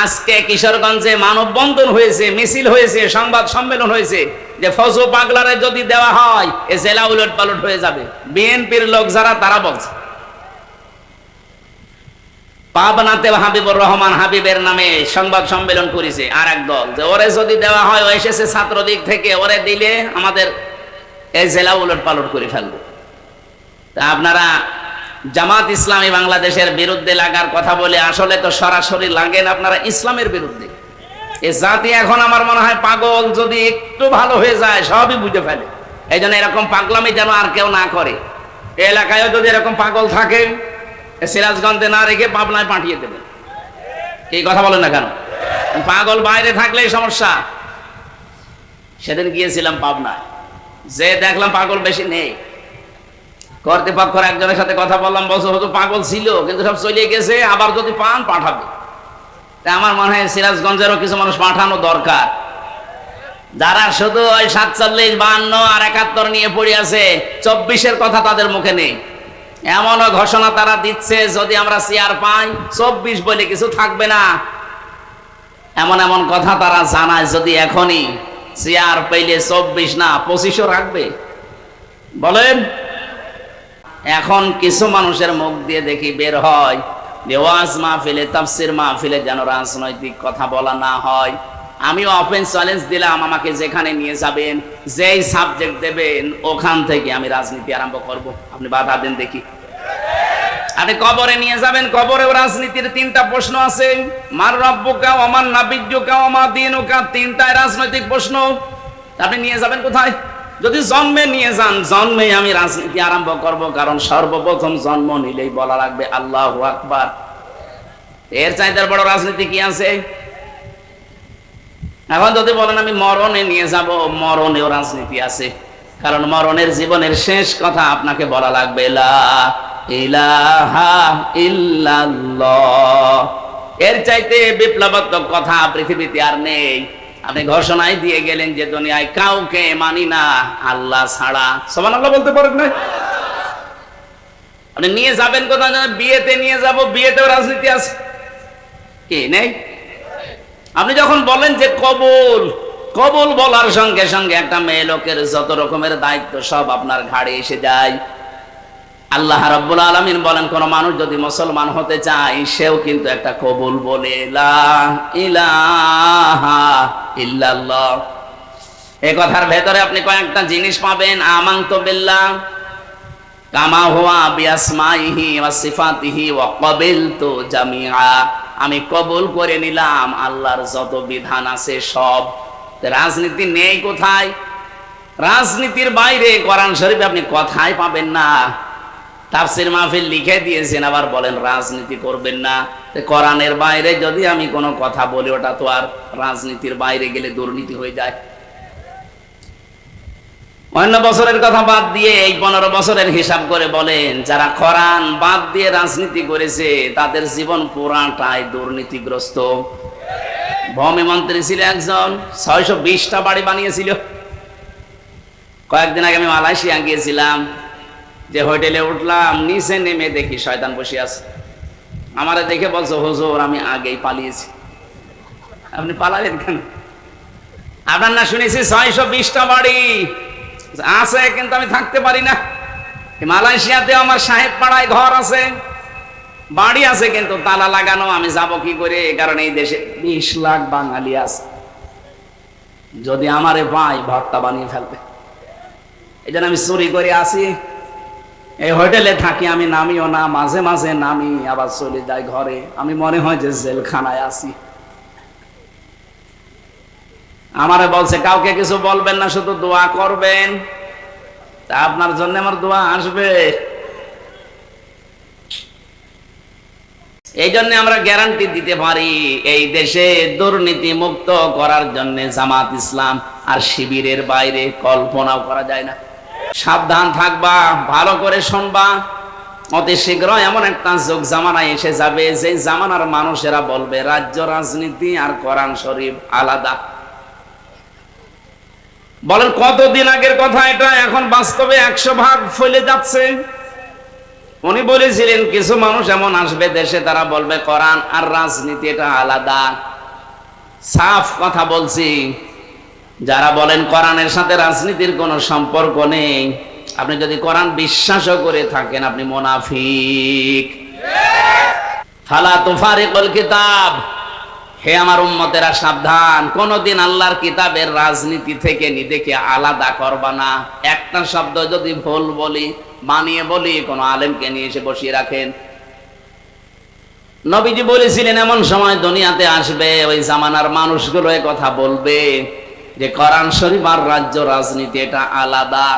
আজকে কিশোরগঞ্জে মানববন্ধন হয়েছে, মিছিল হয়েছে, সংবাদ সম্মেলন হয়েছে যে ফজু পাগলারে যদি দেওয়া হয়, এ জেলা উলট পালট হয়ে যাবে। বিএনপির লোক যারা, তারা বলছে। পাবনাতে হাবিবুর রহমান হাবিবের নামে সংবাদ সম্মেলন করেছে আর এক দল, যে ওরে যদি দেওয়া হয়, ও এসেছে ছাত্র দিক থেকে, ওরে দিলে আমাদের এই জেলা উলট পালট করে ফেলব। তা আপনারা জামাত ইসলামী বাংলাদেশের বিরুদ্ধে লাগার কথা বলে আসলে তো সরাসরি লাগেন আপনারা ইসলামের বিরুদ্ধে। এ জাতি এখন আমার মনে হয় পাগল, যদি একটু ভালো হয়ে যায়, সবই বুঝে ফেলে। এই জন্য এরকম পাগলামি যেন আর কেউ না করে। এ এলাকায় যদি এরকম পাগল থাকে সিরাজগঞ্জে না রেখে পাবনায় পাঠিয়ে দেবে। এই কথা বলেন না কেন? পাগল বাইরে থাকলেই সমস্যা। সেদিন গিয়েছিলাম পাবনায়। যে দেখলাম পাগল বেশি নেই। কর্তৃপক্ষের একজনের সাথে কথা বললাম, বলছে হয়তো পাগল ছিল, কিন্তু সব চলে গেছে, আবার যদি পান, পাঠাবে। তা আমার মনে হয় সিরাজগঞ্জেরও কিছু মানুষ পাঠানো দরকার। যারা শুধু ওই সাতচল্লিশ, বান্ন আর একাত্তর নিয়ে পড়ে আছে, চব্বিশের কথা তাদের মুখে নেই। এমনও ঘোষণা তারা দিচ্ছে, যদি আমরা চেয়ার পাই, চব্বিশ বলে কিছু থাকবে না। এমন এমন কথা তারা জানায়, যদি এখনই চেয়ার পেলে চব্বিশ না, পঁচিশও রাখবে। বলেন এখন কিছু মানুষের মুখ দিয়ে দেখি বের হয়। যে ওয়াজ মাহফিলে, তাফসির মাহফিলে যেন রাজনৈতিক কথা বলা না হয়। আমিও অফেন্স চ্যালেঞ্জ দিলাম, আমাকে যেখানে নিয়ে যাবেন, যেই সাবজেক্ট দেবেন, ওখান থেকে আমি রাজনীতি আরম্ভ করব। আপনি বাধা দেন দেখি। আপনি কবরে নিয়ে যাবেন, কবরেও রাজনীতির তিনটা প্রশ্ন আছে। মার রব্বুকা আমার নাবিজ্ঞকা আমার দিনুকা তিনটায় রাজনৈতিক প্রশ্ন। আপনি নিয়ে যাবেন কোথায়? যদি জন্মে নিয়ে যান জন্মে আমি রাজনীতি আরম্ভ করব, কারণ সর্বপ্রথম জন্ম নিলেই বলা লাগবে আল্লাহ আকবার। এর চাইতে বড় রাজনীতি কি আছে? এখন যদি বলেন আমি মরণে নিয়ে যাব, মরণেও রাজনীতি আছে। কারণ মরণের জীবনের শেষ কথা আপনাকে বলা লাগবে এর চাইতে বিপ্লবাত্মক কথা পৃথিবীতে আর নেই। আপনি ঘোষণায় দিয়ে গেলেন যে দুনিয়ায় কাউকে মানি না, আল্লাহ ছাড়া। সমান আল্লাহ বলতে পারেন না? আপনি নিয়ে যাবেন যেন, বিয়েতে নিয়ে যাব, বিয়েতেও রাজনীতি আছে। কি, নেই? আপনি যখন বলেন যে কবুল কবুল বলার সঙ্গে সঙ্গে একটা মেয়ে লোকের যত রকমের দায়িত্ব সব আপনার ঘাড়ে এসে যায়। আল্লাহ রাব্বুল আলামিন বলেন, কোন মানুষ যদি মুসলমান হতে চায়, সেও কিন্তু একটা কবুল বলে, লা ইলাহা ইল্লাল্লাহ। এই কথার ভেতরে আপনি কয়েকটা জিনিস পাবেন, আমান্ত বিল্লাহ। কামা হুয়া বিআসমাইহি ওয়া সিফাতিহি ওয়া ক্বাবিলতু জামিআ। আমি কবুল করে নিলাম, আল্লাহর যত বিধান আছে সব। রাজনীতি নেই কোথায়? রাজনীতির বাইরে কোরআন শরীফে আপনি কথাই পাবেন না। তাফসির মাহফিল লিখে দিয়েছেন, আবার বলেন রাজনীতি করবেন না। কোরআনের বাইরে যদি আমি কোনো কথা বলি, ওটা তো আর রাজনীতির বাইরে গেলে দুর্নীতি হয়ে যায়। অন্য বছরের কথা বাদ দিয়ে এই পনেরো বছরের হিসাব করে বলেন, যারা কোরআন বাদ দিয়ে রাজনীতি করেছে, তাদের জীবন পুরাটাই দুর্নীতিগ্রস্ত। ভূমি মন্ত্রী ছিল একজন, ছয়শো বিশটা বাড়ি বানিয়েছিল। কয়েকদিন আগে আমি মালয়েশিয়া গিয়েছিলাম। যে হোটেলে উঠলাম, নিচে নেমে দেখি শয়তান বসে আছে। আমারে দেখে বলছো, হুজুর, আমি আগেই পালিয়েছি। আপনি পালালেন কেন? আপনার না শুনেছি ছয়শো বিশটা বাড়ি আছে, কিন্তু আমি থাকতে পারি না। মালয়েশিয়াতে আমার সাহেব পাড়ায় ঘর আছে, বাড়ি আছে, কিন্তু তালা লাগানো, আমি যাব কি করে? কারণ এই দেশে বিশ লাখ বাঙালি আছে। যদি আমারে পাই ভর্তা বানিয়ে ফেলবে। এই আমি চুরি করে আসি। এই হোটেলে থাকি, আমি নামিও না, মাঝে মাঝে নামি, আবার চলে যাই ঘরে। আমি মনে হয় যে জেলখানায় আছি। আমারে বলছে, কাউকে কিছু বলবেন না, শুধু দোয়া করবেন। তা আপনার জন্য আমার দোয়া আসবে। এই জন্য আমরা গ্যারান্টি দিতে পারি, এই দেশে দুর্নীতি মুক্ত করার জন্য জামাত ইসলাম আর শিবিরের বাইরে কল্পনাও করা যায় না। সাবধান থাকবা, ভালো করে শুনবা। অতি শীঘ্র এমন একটা যুগ, জামানায় এসে যাবে যে জামানার মানুষেরা বলবে, রাজ্য, রাজনীতি আর কোরআন শরীফ আলাদা। বলেন, কতদিন আগের কথা এটা? এখন বাস্তবে একশো ভাগ ফলে যাচ্ছে। উনি বলেছিলেন, কিছু মানুষ এমন আসবে দেশে, তারা বলবে, কোরআন আর রাজনীতি এটা আলাদা। সাফ কথা বলছি। যারা বলেন কোরআনের সাথে রাজনীতির কোনো সম্পর্ক নেই, আপনি যদি কোরআন বিশ্বাসও করে থাকেন, আপনি মোনাফিক। ফালা তুফারিকুল কিতাব। হে আমার উম্মতেরা, সাবধান। কোনদিন আল্লাহর কিতাবের রাজনীতি থেকে নিজেকে আলাদা করবা না। একটা শব্দ যদি ভুল বলি, মানিয়ে বলি, কোন আলেমকে নিয়ে এসে বসিয়ে রাখেন। নবীজি বলেছিলেন, এমন সময় দুনিয়াতে আসবে, ওই জামানার মানুষগুলো কথা বলবে। যে কোরআন শরীফ আর রাজ্য রাজনীতি এটা আলাদা।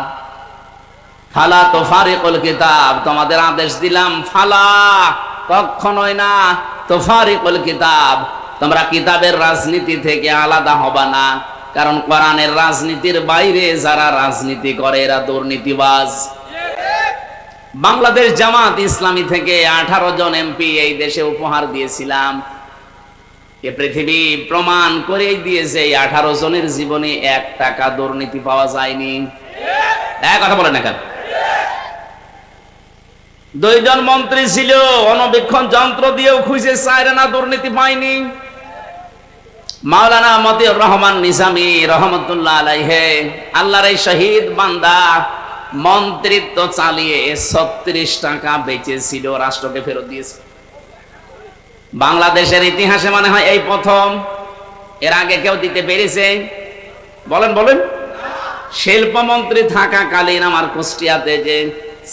ফালা তো ফারিকুল কিতাব, তোমাদের আদেশ দিলাম ফালা কখনোই না। তো ফারিকুল কিতাব, তোমরা কিতাবের রাজনীতি থেকে আলাদা হবা না। কারণ কোরআনের রাজনীতির বাইরে যারা রাজনীতি করে, এরা দুর্নীতিবাজ। বাংলাদেশ জামাত ইসলামী থেকে আঠারো জন এমপি এই দেশে উপহার দিয়েছিলাম। এ পৃথিবী প্রমাণ করেই দিয়েছে এই আঠারো জনের জীবনে এক টাকা দুর্নীতি পাওয়া যায়নি। এক কথা বলেন না কেন? দুইজন মন্ত্রী ছিল, অনবীক্ষণ যন্ত্র দিয়েও খুঁজে চায় না দুর্নীতি পায়নি। মাওলানা মতিউর রহমান নিজামী রহমতুল্লাহ আলাইহে, আল্লাহর এই শহীদ বান্দা মন্ত্রিত্ব চালিয়ে ছত্রিশ টাকা বেঁচেছিল, রাষ্ট্রকে ফেরত দিয়েছে। বাংলাদেশের ইতিহাসে মনে হয় এই প্রথম। এর আগে কেউ দিতে পেরেছে। বলেন বলেন। শিল্পমন্ত্রী থাকাকালীন আমার কুষ্টিয়াতে যে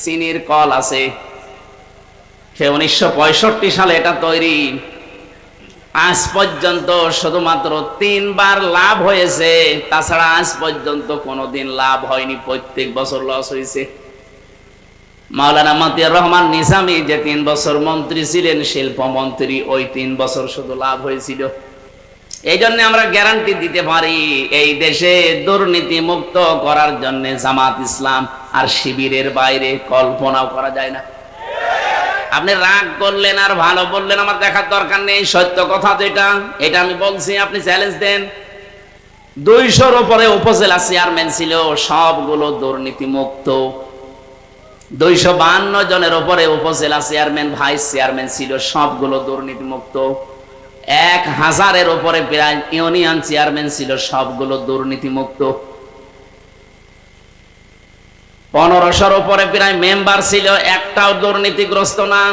চিনির কল আছে, সে উনিশশো পঁয়ষট্টি সালে এটা তৈরি। আজ পর্যন্ত শুধুমাত্র তিনবার লাভ হয়েছে। তাছাড়া আজ পর্যন্ত কোনোদিন লাভ হয়নি। প্রত্যেক বছর লস হয়েছে। মাওলানা মতিয়ার রহমান নিজামী যে তিন বছর মন্ত্রী ছিলেন, শিল্পমন্ত্রী, ওই তিন বছর শুধু লাভ হয়েছিল। এই জন্য আমরা গ্যারান্টি দিতে পারি, এই দেশে দুর্নীতি মুক্ত করার জন্য জামাত ইসলাম আর শিবিরের বাইরে কল্পনাও করা যায় না। আপনি রাগ করলেন আর ভালো বললেন, আমার দেখার দরকার নেই, সত্য কথা যেটা এটা। আমি বলছি, আপনি চ্যালেঞ্জ দেন। দুইশোর উপরে উপজেলা চেয়ারম্যান ছিল, সবগুলো দুর্নীতি মুক্ত দুইশো বান্ন জনের উপরে উপজেলা চেয়ারম্যান, ভাইস চেয়ারম্যান ছিল, সবগুলো দুর্নীতি মুক্ত এক হাজারের উপরে প্রায় ইউনিয়ন চেয়ারম্যান ছিল, সবগুলো দুর্নীতি মুক্ত পনেরোশোর উপরে প্রায় মেম্বার ছিল, একটাও দুর্নীতিগ্রস্ত না।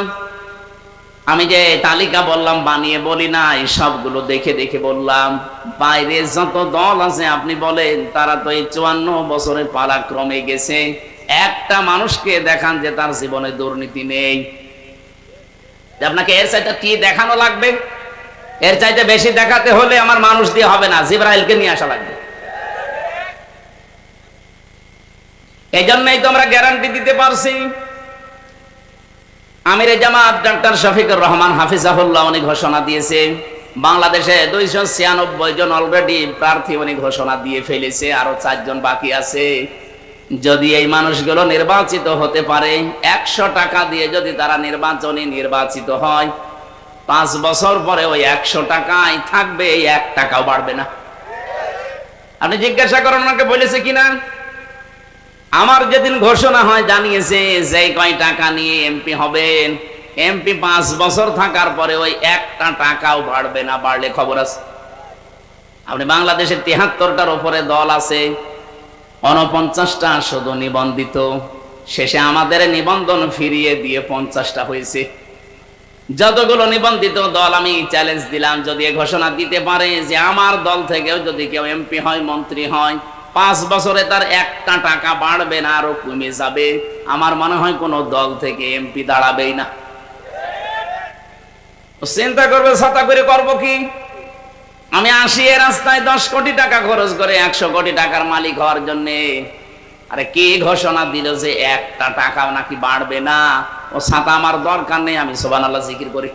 আমি যে তালিকা বললাম, বানিয়ে বলি না এই সবগুলো দেখে দেখে বললাম, বাইরে যত দল আছে, আপনি বলেন, তারা তো এই চুয়ান্ন বছরের পালাক্রমে গেছে। একটা মানুষকে দেখান যে তার জীবনে দুর্নীতি নেই। আপনাকে এর চাইতে কি দেখানো লাগবে? এর চাইতে বেশি দেখাতে হলে আমার মানুষ দিয়ে হবে না, জিব্রাইলকে নিয়ে আসা লাগবে। এই জন্যই তো আমরা গ্যারান্টি দিতে পারছি। আমির জামাত ডাক্তার শফিকুর রহমান হাফিজাহুল্লাহ উনি ঘোষণা দিয়েছে। বাংলাদেশে দুইশো ছিয়ানব্বই জন অলরেডি প্রার্থী উনি ঘোষণা দিয়ে ফেলেছে, আরও চারজন বাকি আছে। যদি এই মানুষগুলো নির্বাচিত হতে পারে, একশো টাকা দিয়ে যদি তারা নির্বাচনী নির্বাচিত হয়, পাঁচ বছর পরে ওই একশো টাকায় থাকবে, এই এক টাকাও বাড়বে না। আপনি জিজ্ঞাসা করেন ওনাকে বলেছে কিনা? আমার যেদিন ঘোষণা হয় জানিয়েছে যে কয় টাকা নিয়ে এমপি হবেন, এমপি পাঁচ বছর থাকার পরে ওই একটা টাকাও বাড়বে না, বাড়লে খবর আছে। আপনি বাংলাদেশের তিহাত্তরটার উপরে দল আছে অনপঞ্চাশটা শুধু নিবন্ধিত। শেষে আমাদের নিবন্ধন ফিরিয়ে দিয়ে পঞ্চাশটা হয়েছে। যতগুলো নিবন্ধিত দল আমি চ্যালেঞ্জ দিলাম, যদি ঘোষণা দিতে পারে যে আমার দল থেকেও যদি কেউ এমপি হয়, মন্ত্রী হয়, পাঁচ বছরে তার একটা টাকা বাড়বে না, আরও কমে যাবে। আমার মনে হয় কোন দল থেকে এমপি দাঁড়াবেই না। চিন্তা করবে, ছাতা করে করব কি? আমি আসি এ রাস্তায় দশ কোটি টাকা খরচ করে, একশো কোটি টাকার মালিক হওয়ার জন্যে। আরে কে ঘোষণা দিল যে একটা টাকাও নাকি বাড়বে না? ও ছাতা আমার দরকার নেই, আমি সোবান আল্লাহ জিকির করি।